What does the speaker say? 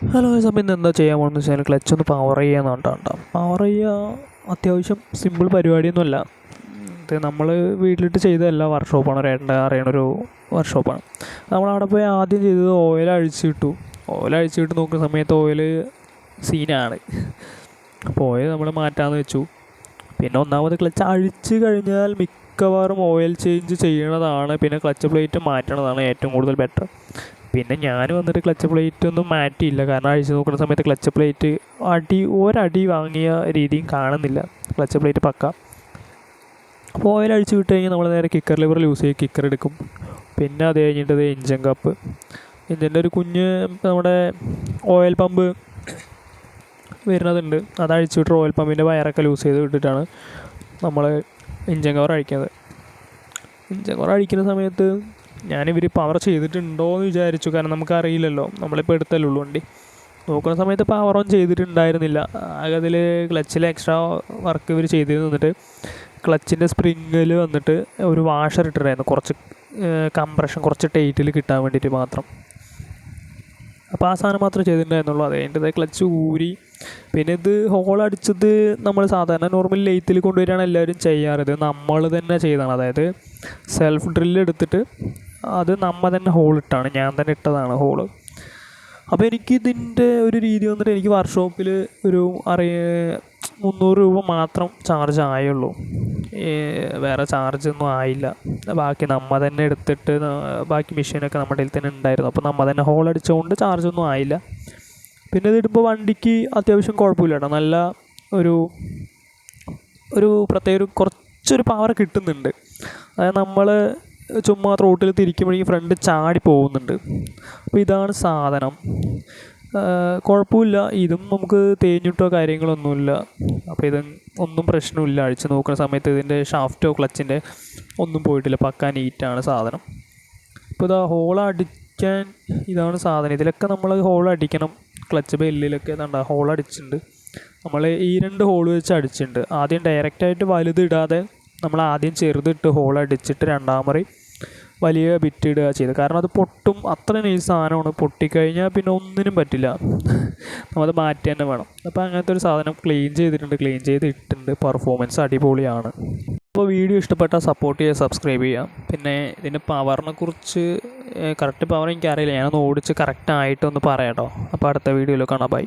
Hello സമയം ഇന്ന് എന്താ ചെയ്യാൻ പോകുന്നത് വെച്ചാൽ ക്ലച്ച് ഒന്ന് പവർ ചെയ്യാന്ന് പറഞ്ഞിട്ടാണ് പവർ ചെയ്യുക അത്യാവശ്യം സിമ്പിൾ പരിപാടിയൊന്നുമല്ല. ഇത് നമ്മൾ വീട്ടിലിട്ട് ചെയ്തതല്ല വർക്ക്ഷോപ്പാണ് രണ്ട അറിയണൊരു വർക്ക്ഷോപ്പാണ് നമ്മളവിടെ പോയി ആദ്യം ചെയ്തത് ഓയിൽ അഴിച്ചു കിട്ടു ഓയിൽ അഴിച്ചു കിട്ട് നോക്കുന്ന സമയത്ത് ഓയിൽ സീനാണ് അപ്പോൾ ഓയിൽ നമ്മൾ മാറ്റാമെന്ന് വെച്ചു. പിന്നെ ഒന്നാമത് ക്ലച്ച് അഴിച്ച് കഴിഞ്ഞാൽ മിക്കവാറും ഓയിൽ ചേഞ്ച് ചെയ്യണതാണ്. പിന്നെ ക്ലച്ച് പ്ലേറ്റ് മാറ്റണതാണ് ഏറ്റവും കൂടുതൽ ബെറ്റർ പിന്നെ ഞാൻ വന്നിട്ട് ക്ലച്ച് പ്ലേറ്റ് ഒന്നും മാറ്റിയില്ല. കാരണം അഴിച്ചു നോക്കുന്ന സമയത്ത് ക്ലച്ച് പ്ലേറ്റ് അടി ഒരടി വാങ്ങിയ രീതിയും കാണുന്നില്ല. ക്ലച്ച് പ്ലേറ്റ് പക്ക. അപ്പോൾ ഓയിൽ അഴിച്ചു വിട്ട് കഴിഞ്ഞാൽ നമ്മൾ നേരെ കിക്കർ ലിവർ യൂസ് ചെയ്യും. കിക്കർ എടുക്കും. പിന്നെ അത് കഴിഞ്ഞിട്ടത് ഇഞ്ചൻ കപ്പ് എഞ്ചിന്റെ ഒരു കുഞ്ഞ് നമ്മുടെ ഓയിൽ പമ്പ് വരുന്നതുണ്ട്. അത് അഴിച്ചു വിട്ട് ഓയിൽ പമ്പിന്റെ വയറൊക്കെ ലൂസ് ചെയ്ത് വിട്ടിട്ടാണ് നമ്മൾ ഇഞ്ചൻ കവർ അഴിക്കുന്നത്. ഇഞ്ചൻ കവർ അഴിക്കുന്ന സമയത്ത് ഞാനിവർ പവർ ചെയ്തിട്ടുണ്ടോ എന്ന് വിചാരിച്ചു. കാരണം നമുക്കറിയില്ലല്ലോ. നമ്മളിപ്പോൾ എടുത്തല്ലേ ഉള്ളൂ വണ്ടി. നോക്കുന്ന സമയത്ത് പവർ ഓൺ ചെയ്തിട്ടുണ്ടായിരുന്നില്ല. ആകെ അതിൽ ക്ലച്ചിൽ എക്സ്ട്രാ വർക്ക് ഇവർ ചെയ്ത് നിന്നിട്ട് ക്ലച്ചിന്റെ സ്പ്രിങ്ങിൽ വന്നിട്ട് ഒരു വാഷർ ഇട്ടിട്ടായിരുന്നു കുറച്ച് കംപ്രഷൻ കുറച്ച് ടൈറ്റിൽ കിട്ടാൻ വേണ്ടിയിട്ട് മാത്രം. അപ്പോൾ ആ സാധനം മാത്രമേ ചെയ്തിട്ടുണ്ടായിരുന്നുള്ളൂ. അത് കഴിഞ്ഞിട്ട് ക്ലച്ച് ഊരി. പിന്നെ ഇത് ഹോൾ അടിച്ചത് നമ്മൾ സാധാരണ നോർമൽ ലെയ്ത്തിൽ കൊണ്ടുവരികയാണ് എല്ലാവരും ചെയ്യാറ്. ഇത് നമ്മൾ തന്നെ ചെയ്താണ് അതായത് സെൽഫ് ഡ്രില്ല് എടുത്തിട്ട് അത് നമ്മ തന്നെ ഹോൾ ഇട്ടാണ്. ഞാൻ തന്നെ ഇട്ടതാണ് ഹോൾ അപ്പോൾ എനിക്ക് ഇതിന്റെ ഒരു രീതി വന്നിട്ട് എനിക്ക് വർക്ക്ഷോപ്പിൽ ഒരു അറിയ മുന്നൂറ് രൂപ മാത്രം ചാർജ് ആയുള്ളൂ. വേറെ ചാർജ് ഒന്നും ആയില്ല. ബാക്കി നമ്മ തന്നെ എടുത്തിട്ട് ബാക്കി മെഷീനൊക്കെ നമ്മുടെ കയ്യിൽ തന്നെ ഉണ്ടായിരുന്നു. അപ്പോൾ നമ്മ തന്നെ ഹോൾ അടിച്ചുകൊണ്ട് ചാർജ് ഒന്നും ആയില്ല. പിന്നെ ഇതിടുമ്പോൾ വണ്ടിക്ക് അത്യാവശ്യം കുഴപ്പമില്ല കേട്ടോ നല്ല ഒരു ഒരു പ്രത്യേക ഒരു കുറച്ചൊരു പവർ കിട്ടുന്നുണ്ട്. അതായത് നമ്മൾ ചുമ്മാ റോട്ടിൽ തിരിക്കുമ്പോഴേക്കും ഫ്രണ്ട് ചാടി പോകുന്നുണ്ട്. അപ്പോൾ ഇതാണ് സാധനം. കുഴപ്പമില്ല. ഇതും നമുക്ക് തേഞ്ഞിട്ടോ കാര്യങ്ങളൊന്നുമില്ല. അപ്പോൾ ഇത് ഒന്നും പ്രശ്നമില്ല. അഴിച്ച് നോക്കുന്ന സമയത്ത് ഇതിന്റെ ഷാഫ്റ്റോ ക്ലച്ചിന്റെ ഒന്നും പോയിട്ടില്ല. പക്കാൻ നീറ്റാണ് സാധനം. ഇപ്പോൾ ഇതാ ഹോൾ അടിക്കാൻ ഇതാണ് സാധനം. ഇതിലൊക്കെ നമ്മൾ ഹോൾ അടിക്കണം. ക്ലച്ച് ബെല്ലിലൊക്കെ ഇതാണ്ട ഹോൾ അടിച്ചിട്ടുണ്ട്. നമ്മൾ ഈ രണ്ട് ഹോൾ വെച്ച് അടിച്ചിട്ടുണ്ട്. ആദ്യം ഡയറക്റ്റായിട്ട് വലുത് ഇടാതെ നമ്മൾ ആദ്യം ചെറുതിട്ട് ഹോൾ അടിച്ചിട്ട് രണ്ടാമറി വലിയ ബിറ്റ് ഇടുക ചെയ്തത് കാരണം അത് പൊട്ടും. അത്ര നൈസ് സാധനമാണ്. പൊട്ടിക്കഴിഞ്ഞാൽ പിന്നെ ഒന്നിനും പറ്റില്ല. നമ്മളത് മാറ്റി തന്നെ വേണം. അപ്പോൾ അങ്ങനത്തെ ഒരു സാധനം ക്ലീൻ ചെയ്തിട്ടുണ്ട്. ക്ലീൻ ചെയ്ത് ഇട്ടിട്ടുണ്ട് പെർഫോമൻസ് അടിപൊളിയാണ്. അപ്പോൾ വീഡിയോ ഇഷ്ടപ്പെട്ടാൽ സപ്പോർട്ട് ചെയ്യുക സബ്സ്ക്രൈബ് ചെയ്യുക. പിന്നെ ഇതിന്റെ പവറിനെ കുറിച്ച് കറക്റ്റ് പവർ എനിക്കറിയില്ല. ഞാനൊന്ന് ഓടിച്ച് കറക്റ്റ് ആയിട്ടൊന്ന് പറയാം കേട്ടോ അപ്പോൾ അടുത്ത വീഡിയോയിൽ കാണാം. ബൈ